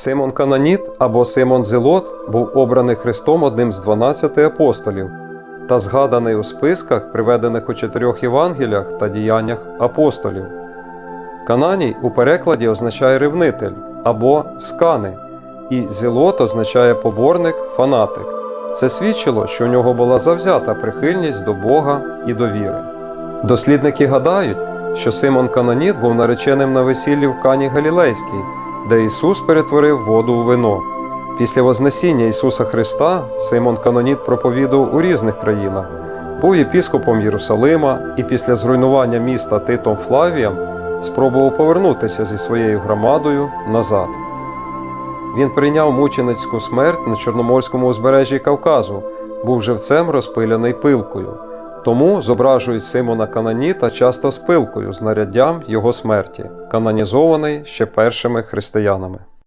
Симон Кананіт або Симон Зелот був обраний Христом одним з 12 апостолів та згаданий у списках, приведених у чотирьох Євангеліях та діяннях апостолів. Кананій у перекладі означає ревнитель або скани, і зелот означає поборник, фанатик. Це свідчило, що у нього була завзята прихильність до Бога і до віри. Дослідники гадають, що Симон Каноніт був нареченим на весіллі в Кані Галілейській, де Ісус перетворив воду у вино. Після Вознесіння Ісуса Христа Симон Каноніт проповідував у різних країнах, був єпіскопом Єрусалима і після зруйнування міста Титом Флавієм спробував повернутися зі своєю громадою назад. Він прийняв мученицьку смерть на Чорноморському узбережжі Кавказу, був живцем розпиляний пилкою. Тому зображують Симона Кананіта часто з пилкою, знаряддям його смерті, канонізований ще першими християнами.